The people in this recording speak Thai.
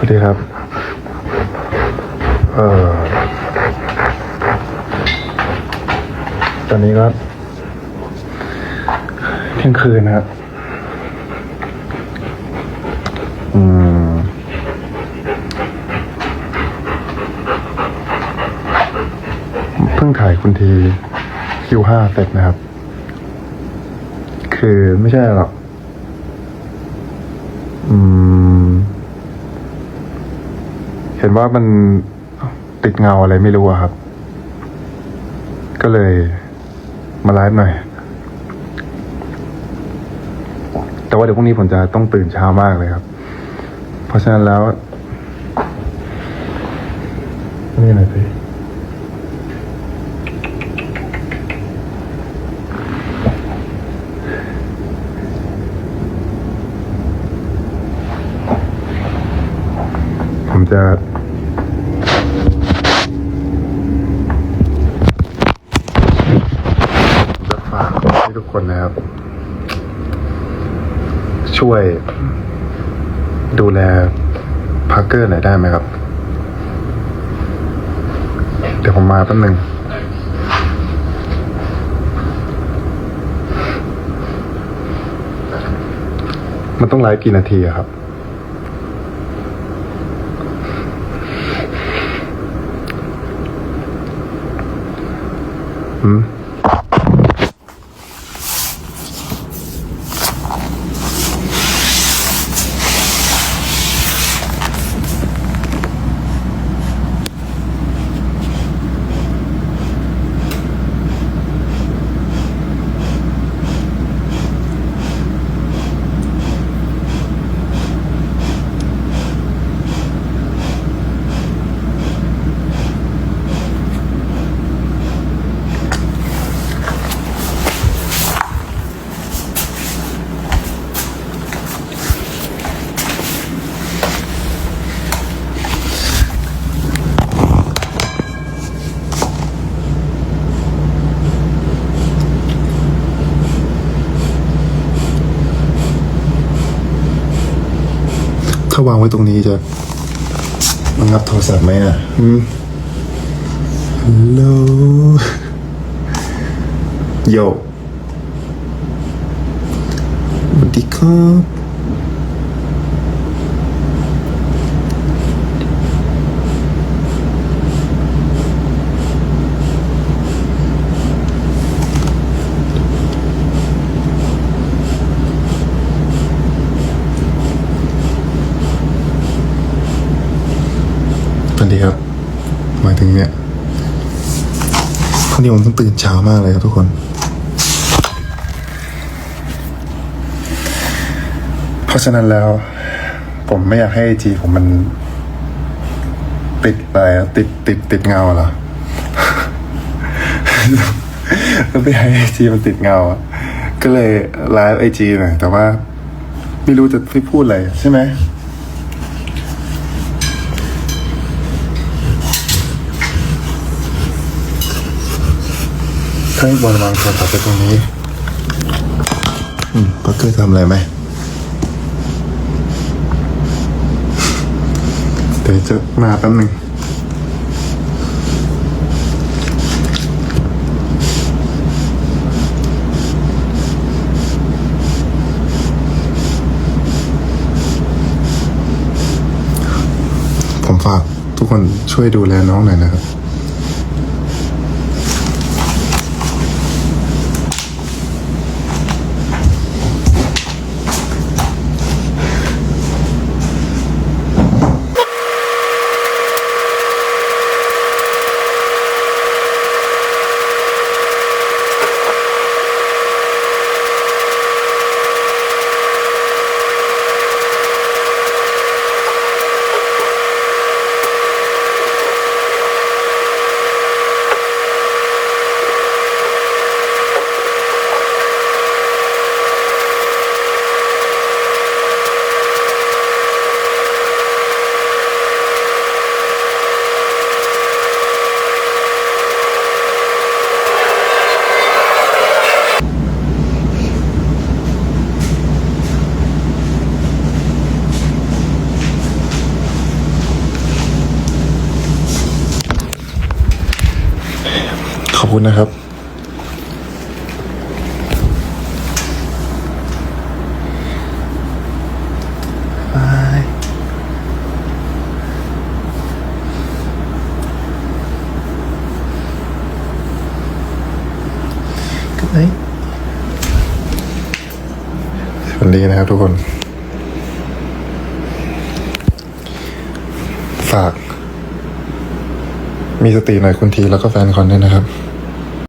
สวัสดีครับ เอ่อ ตอนนี้ก็เที่ยงคืนนะครับ อืม เพิ่งถ่ายคุณทีคิวห้าเสร็จนะครับ คือไม่ใช่หรอก อืม เห็นว่ามันติดเงาอะไรไม่รู้ครับ ก็เลยมาไลฟ์หน่อย แต่ว่าเดี๋ยวพรุ่งนี้ผมจะต้องตื่นเช้ามากเลยครับ เพราะฉะนั้นแล้วนี่หน่อยสิผม จะจะฝากให้ทุกคนนะครับ ช่วย ดูแลพาร์เกอร์หน่อยได้ไหมครับ เดี๋ยวผมมาแป๊บนึงมันต้องไลฟ์กี่นาทีอะครับ อื ถ้าวางไว้ตรงนี้จะมันงับโทรศัพท์ไหมอะอืมฮัลโหลโยสวัสดีครับ สวัสดีครับหมายถึงเนี่ยพรุ่งนี้ผมต้องตื่นเช้ามากเลยครับทุกคน เพราะฉะนั้นแล้ว ผมไม่อยากให้จีผมมัน ติดอะไรติดติดติดเงาเหรอไม่อยากให้ไอจีมันติดเงาอะก็เลยไลฟ์ไอจีหน่อยแต่ว่า ไม่รู้จะไม่พูดอะไรใช่ไหม ให้บอลวางโทรศัพท์ไปตรงนี้อืมปักเกอร์ทำอะไรไหมเดี๋ยวจะมาแป๊บหนึ่งผมฝากทุกคนช่วยดูแลน้องหน่อยนะครับ อบคุณนะครับบายก็ไหนสวัสดีนะครับทุกคน ฝาก มีสติหน่อยคุณทีแล้วก็แฟนคอนด้วยนะครับ